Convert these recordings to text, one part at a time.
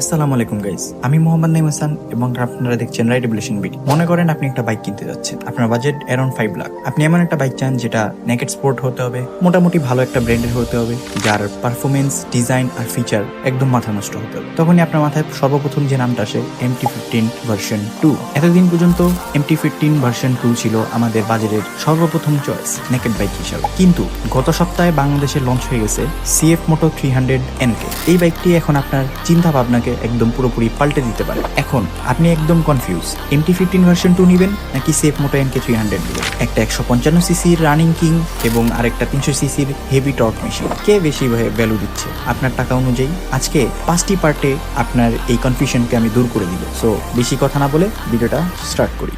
আসসালামু আলাইকুম গাইস আমি মোহাম্মদ নাইম এবং আপনারা দেখছেন রাইড এভলিউশন বিডি মনে করেন আপনি একটা বাইক কিনতে যাচ্ছেন। আপনার বাজেট অ্যারাউন্ড ফাইভ লাখ আপনি এমন একটা বাইক চান যেটা নেকেট স্পোর্ট হতে হবে, মোটামুটি ভালো একটা ব্র্যান্ডের হতে হবে, যার পারফরমেন্স ডিজাইন আর ফিচার একদম মাথা নষ্ট হতে হবে। তখনই আপনার মাথায় সর্বপ্রথম যে নামটা আসে এমটি ফিফটিন ভার্সন টু এতদিন পর্যন্ত এমটি ফিফটিন ভার্সন টু ছিল আমাদের বাজারের সর্বপ্রথম চয়েস নেকেট বাইক হিসাবে। কিন্তু গত সপ্তাহে বাংলাদেশে লঞ্চ হয়ে গেছে CF moto three hundred NK এই বাইকটি এখন আপনার চিন্তা ভাবনাকে একদম পুরোপুরি পাল্টে দিতে পারে। এখন, আপনি একদম confuse MT fifteen version two নেবেন, নাকি CF moto NK three hundred নেবেন? একটা একশো পঞ্চান্ন সিসির রানিং কিং এবং আরেকটা তিনশো সিসির হেভি টর্ক মেশিন কে বেশি ভ্যালু দিচ্ছে? আপনার টাকা অনুযায়ী। আজকে পাঁচটি পার্টে আপনার এই কনফিউশনকে আমি দূর করে দিব। সো বেশি কথা না বলে ভিডিওটা স্টার্ট করি।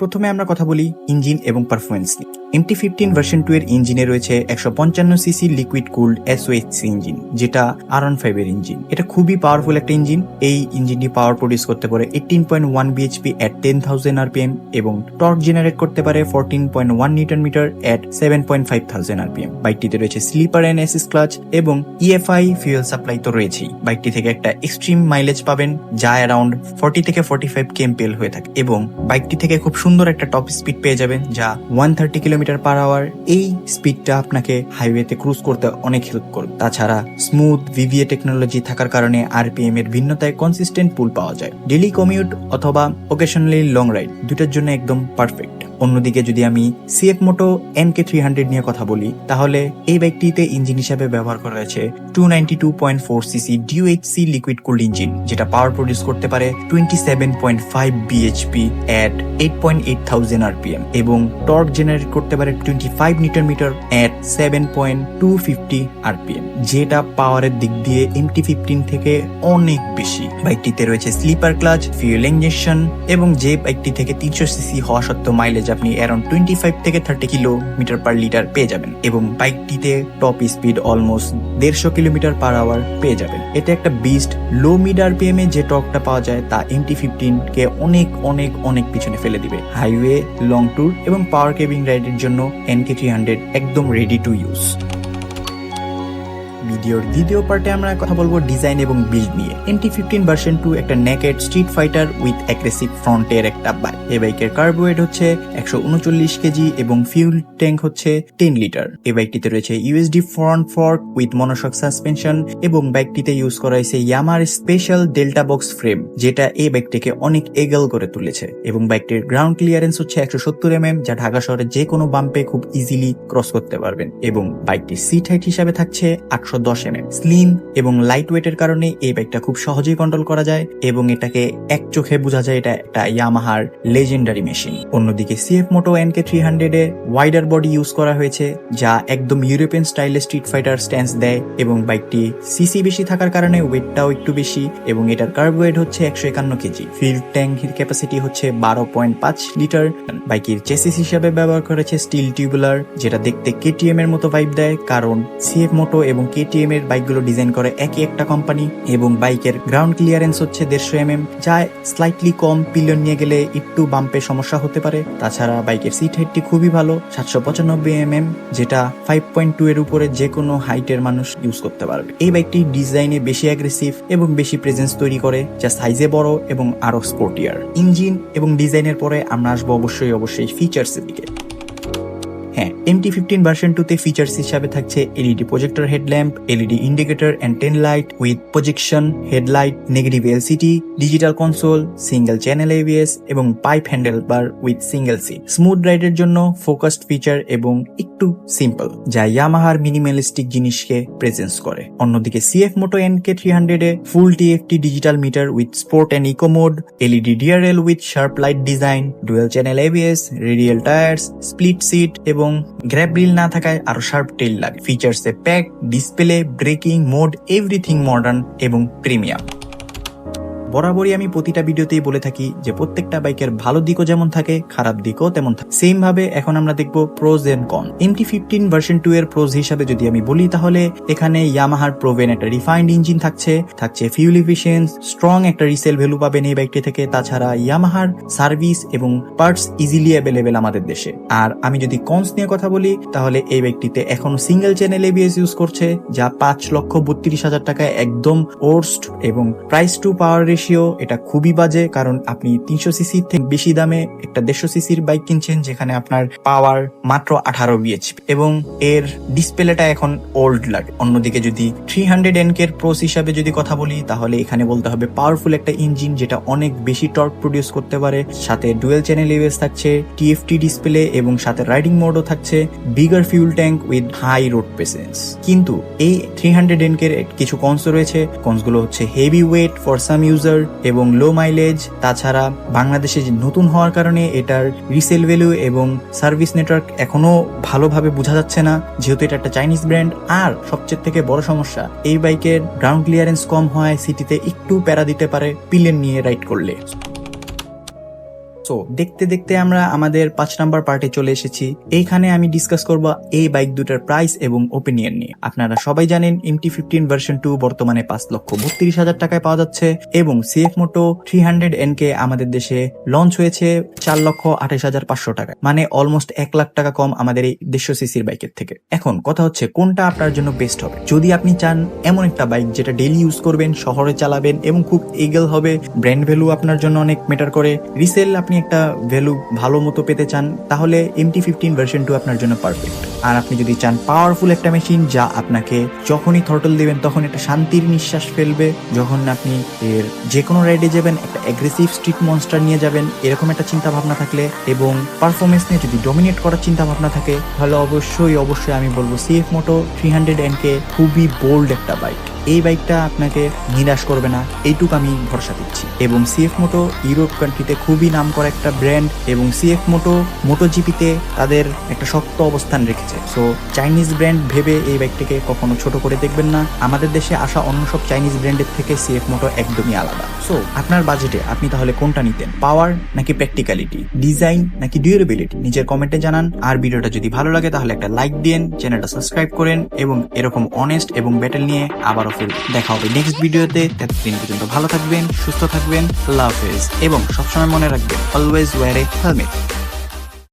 প্রথমে আমরা কথা বলি ইঞ্জিন এবং পারফরমেন্স নিয়ে। এমটি ফিফটিন ভার্সন টু এর ইঞ্জিনে রয়েছে একশো পঞ্চান্ন CC liquid cooled SOHC engine যেটা আর ওয়ান ফাইভ এর ইঞ্জিন এটা খুবই পাওয়ারফুল একটা ইঞ্জিন এই ইঞ্জিনটি পাওয়ার প্রডিউস করতে পারে eighteen point one BHP at ten thousand RPM এবং টর্ক জেনারেট করতে পারে fourteen point one newton metre at seven point five thousand RPM বাইকটিতে রয়েছে স্লিপার এন্ড এসিস ক্লাচ এবং ইএফআই ফিউয়েল সাপ্লাই তো রয়েছেই। বাইকটি থেকে একটা এক্সট্রিম মাইলেজ পাবেন, যা অ্যারাউন্ড ফর্টি থেকে ফর্টি ফাইভ কেএমপিএল হয়ে থাকে এবং বাইকটি থেকে খুব সুন্দর একটা টপ স্পিড পেয়ে যাবেন, যা one thirty kilometre per hour এই স্পিডটা আপনাকে হাইওয়েতে ক্রুজ করতে অনেক হেল্প করবে। তাছাড়া স্মুথ ভিভিএ টেকনোলজি থাকার কারণে আরপিএম এর ভিন্নতায় কনসিস্টেন্ট পুল পাওয়া যায়। ডেলি কমিউট অথবা ওকেশনালি লং রাইড দুটার জন্য একদম পারফেক্ট অন্যদিকে যদি আমি CF Moto N K three hundred নিয়ে কথা বলি, তাহলে এই বাইকটিতে ইঞ্জিন হিসাবে ব্যবহার করা হয়েছে two ninety two point four CC DOHC liquid cooled engine যেটা পাওয়ার প্রডিউস করতে পারে twenty seven point five BHP at eight point eight thousand RPM এবং টর্ক জেনারেট করতে পারে twenty five newton metre at seven point two fifty RPM যেটা পাওয়ারের দিক দিয়ে এমটি ফিফটিন থেকে অনেক বেশি। বাইকটিতে রয়েছে স্লিপার ক্লাচ ফিউল ইঞ্জেকশন এবং যে বাইকটি থেকে তিনশো সিসি হওয়া সত্ত্বেও মাইলেজ আপনি অ্যারাউন্ড টোয়েন্টি ফাইভ থেকে থার্টি কিলোমিটার পার লিটার পেয়ে যাবেন এবং বাইকটিতে টপ স্পিড অলমোস্ট দেড়শো কিলোমিটার পার আওয়ার পেয়ে যাবেন। এতে একটা বিস্ট লো মিড আরপিএম এ যে টকটা পাওয়া যায়, তা এমটি ফিফটিন কে অনেক অনেক অনেক পিছনে ফেলে দিবে। হাইওয়ে লং ট্যুর এবং পাওয়ার কেবিং রাইডের জন্য এনকে থ্রি হান্ড্রেড একদম রেডি টু ইউজ ভিডিওর দ্বিতীয় পার্টে আমরা কথা বলব ডিজাইন এবং বিল্ড নিয়ে। এনটি ফিফটিন ভার্সন টু একটা naked street fighter with aggressive ফ্রন্টের একটা বাইক এই বাইকের কার্বোয়েট হচ্ছে একশো উনচল্লিশ কেজি এবং ফিউল ট্যাঙ্ক হচ্ছে টেন লিটার এই বাইকটিতে রয়েছে USD front fork with monoshock suspension এবং বাইকটিতে ইউজ করা হয়েছে ইয়ামার স্পেশাল ডেল্টা বক্স ফ্রেম যেটা এই বাইকটিকে অনেক এগেল করে তুলেছে। এবং বাইকটির গ্রাউন্ড ক্লিয়ারেন্স হচ্ছে একশো সত্তর এম যা ঢাকা শহরের যে কোনো বাম্পে খুব ইজিলি ক্রস করতে পারবেন। এবং বাইকটির সিট হাইট হিসাবে থাকছে আটশো দশ এম এম স্লিম এবং লাইট ওয়েটের কারণে এই বাইকটা খুব সহজেই কন্ট্রোল করা যায় এবং এটাকে এক চোখে বোঝা যায় এটা একটা ইয়ামাহার লেজেন্ডারি মেশিন অন্যদিকে CF Moto N K three hundred wider body use করা হয়েছে, যা একদম ইউরোপিয়ান স্টাইলে স্ট্রিট ফাইটার স্ট্যান্স দেয় এবং বাইকটি সিসি বেশি থাকার কারণে ওয়েটটাও একটু বেশি এবং এটার কার্ব ওয়েট হচ্ছে একশো একান্ন কেজি। ফিল্ড ট্যাঙ্কের ক্যাপাসিটি হচ্ছে বারো পয়েন্ট পাঁচ লিটার বাইকের চেসিস হিসাবে ব্যবহার করেছে স্টিল টিউবুলার যেটা দেখতে কেটিএম এর মতো ভাইব দেয়, কারণ সিএফ মোটো এবং কেটিএম এর বাইকগুলো ডিজাইন করে একই একটা কোম্পানি এবং বাইকের গ্রাউন্ড ক্লিয়ারেন্স হচ্ছে দেড়শো এম এম যা স্লাইটলি কম পিলিয়ন নিয়ে গেলে একটু বাম্পে সমস্যা হতে পারে। তাছাড়া বাইকের সিট হাইটটি খুবই ভালো, সাতশো পঁচানব্বই এম এম যেটা ফাইভ পয়েন্ট টু এর উপরে যে কোনো হাইটের মানুষ ইউজ করতে পারবে। এই বাইকটি ডিজাইনে বেশি অ্যাগ্রেসিভ এবং বেশি প্রেজেন্স তৈরি করে, যা সাইজে বড় এবং আরও স্পোর্টিয়ার ইঞ্জিন এবং ডিজাইনের পরে আমরা আসব অবশ্যই অবশ্যই ফিচার্সের দিকে। হ্যাঁ এমটি ফিফটিন ভার্সন টুতে ফিচার্স হিসাবে থাকছে LED projector headlamp LED indicator and tail light with projection headlight negative LCD digital console single channel ABS এবং pipe handle bar with single seat smooth রাইডের জন্য ফোকাসড ফিচার এবং একটু simple যা ইয়ামাহার minimalistic জিনিসকে প্রেজেন্স করে। অন্যদিকে CF Moto N K three hundred A full TFT digital meter with sport and eco mode LED DRL with sharp light design dual channel ABS radial tyres split seat এবং grab rail না থাকায় আরও sharp tail লাগে। ফিচার্সে pack display braking mode everything modern এবং premium বরাবরই আমি প্রতিটা ভিডিওতেই বলে থাকি যে প্রত্যেকটা বাইকের ভালো দিকও যেমন থাকে, খারাপ দিকও তেমন থাকে। সেম ভাবে এখন আমরা দেখব pros and cons MT fifteen version two এর প্রোজ হিসাবে যদি আমি বলি, তাহলে এখানে ইয়ামাহার প্রোভেন একটা রিফাইন্ড ইঞ্জিন থাকছে থাকছে ফিউল ইফিসিয়েন্স স্ট্রং একটা রিসেল ভ্যালু পাবেন এই বাইকটি থেকে। তাছাড়া ইয়ামাহার সার্ভিস এবং পার্টস ইজিলি অ্যাভেলেবেল আমাদের দেশে। আর আমি যদি কনস নিয়ে কথা বলি, তাহলে এই বাইকটিতে এখনও সিঙ্গেল চ্যানেল এবিএস ইউজ করছে, যা পাঁচ লক্ষ বত্রিশ হাজার টাকায় একদম ওর্স্ট এবং প্রাইস টু পাওয়ার রেশিও এটা খুবই বাজে, কারণ আপনি তিনশো সিসির থেকে বেশি দামে একটা দেড়শো সিসির বাইক কিনছেন, যেখানে আপনার পাওয়ার মাত্র আঠারো বিএচপি এবং এর ডিসপ্লেটা এখন ওল্ড লাগে অন্যদিকে যদি থ্রি হান্ড্রেড এনকের প্রোস হিসাবে যদি কথা বলি, তাহলে এখানে বলতে হবে পাওয়ারফুল একটা ইঞ্জিন যেটা অনেক বেশি টর্ক প্রডিউস করতে পারে। সাথে ডুয়েল চ্যানেল এবিএস থাকছে টিএফটি ডিসপ্লে এবং সাথে রাইডিং মোডও থাকছে bigger fuel tank with high road presence কিন্তু এই থ্রি হান্ড্রেড এনকের কিছু কনস রয়েছে। কনসগুলো হচ্ছে heavy weight for some user এবং লো মাইলেজ তাছাড়া বাংলাদেশে নতুন হওয়ার কারণে এটার রিসেল ভ্যালু এবং সার্ভিস নেটওয়ার্ক এখনও ভালোভাবে বোঝা যাচ্ছে না, যেহেতু এটা একটা চাইনিজ ব্র্যান্ড আর সবচেয়ে থেকে বড় সমস্যা, এই বাইকের গ্রাউন্ড ক্লিয়ারেন্স কম হয় সিটিতে একটু প্যারা দিতে পারে পিলেন নিয়ে রাইড করলে। সো দেখতে দেখতে আমরা আমাদের পাঁচ নাম্বার পার্টে চলে এসেছি। এইখানে আমি ডিসকাস করব এই বাইক দুটার প্রাইস এবং ওপিনিয়ন নিয়ে। আপনারা সবাই জানেন এমটি ফিফটিন ভার্সন টু বর্তমানে পাঁচ লক্ষ বত্রিশ হাজার টাকায় পাওয়া যাচ্ছে এবং CF Moto three hundred N K আমাদের দেশে লঞ্চ হয়েছে চার লক্ষ আঠাশ হাজার পাঁচশো টাকায়। মানে অলমোস্ট এক লাখ টাকা কম আমাদের এই দেড়শো সিসির বাইকের থেকে। এখন কথা হচ্ছে কোনটা আপনার জন্য বেস্ট হবে? যদি আপনি চান এমন একটা বাইক যেটা ডেইলি ইউজ করবেন, শহরে চালাবেন এবং খুব ইগেল হবে ব্র্যান্ড ভ্যালু আপনার জন্য অনেক মেটার করে। রিসেল আপনি একটা ভ্যালু ভালো মতো পেতে চান, তাহলে এমটি ফিফটিন ভার্সন টু আপনার জন্য পারফেক্ট আর আপনি যদি চান পাওয়ারফুল একটা মেশিন যা আপনাকে যখনই থ্রটল দেবেন, তখন একটা শান্তির নিঃশ্বাস ফেলবে, যখন আপনি এর যে কোনো রাইডে যাবেন, একটা অ্যাগ্রেসিভ স্ট্রিট মনস্টার নিয়ে যাবেন, এরকম একটা চিন্তা ভাবনা থাকলে এবং পারফরমেন্স নিয়ে যদি ডমিনেট করার চিন্তা ভাবনা থাকে, তাহলে অবশ্যই অবশ্যই আমি বলব CF Moto three hundred N K খুবই বোল্ড একটা বাইক এই বাইকটা আপনাকে নিরাশ করবে না, এইটুকু আমি ভরসা দিচ্ছি। এবং সিএফ মোটো ইউরোপ কান্ট্রিতে খুবই নাম করা একটা ব্র্যান্ড এবং সিএফ মোটো মোটো জিপিতে তাদের একটা শক্ত অবস্থান রেখেছে। সো চাইনিজ ব্র্যান্ড ভেবে এই বাইকটাকে কখনো ছোট করে দেখবেন না। আমাদের দেশে আসা অন্য সব চাইনিজ ব্র্যান্ডের থেকে সিএফ মোটো একদমই আলাদা। সো আপনার বাজেটে আপনি তাহলে কোনটা নিতেন? পাওয়ার নাকি প্র্যাকটিক্যালিটি ডিজাইন নাকি ডিউরেবিলিটি নিজের কমেন্টে জানান। আর ভিডিওটা যদি ভালো লাগে তাহলে একটা লাইক দিন চ্যানেলটা সাবস্ক্রাইব করেন এবং এরকম অনেস্ট এবং ব্যাটেল নিয়ে আবারও ফিরব দেখা হবে নেক্সট ভিডিওতে ততদিন পর্যন্ত ভালো থাকবেন, সুস্থ থাকবেন, আল্লাহ হাফেজ। এবং সবসময় মনে রাখবেন অলওয়েজ ওয়ার এ হেলমেট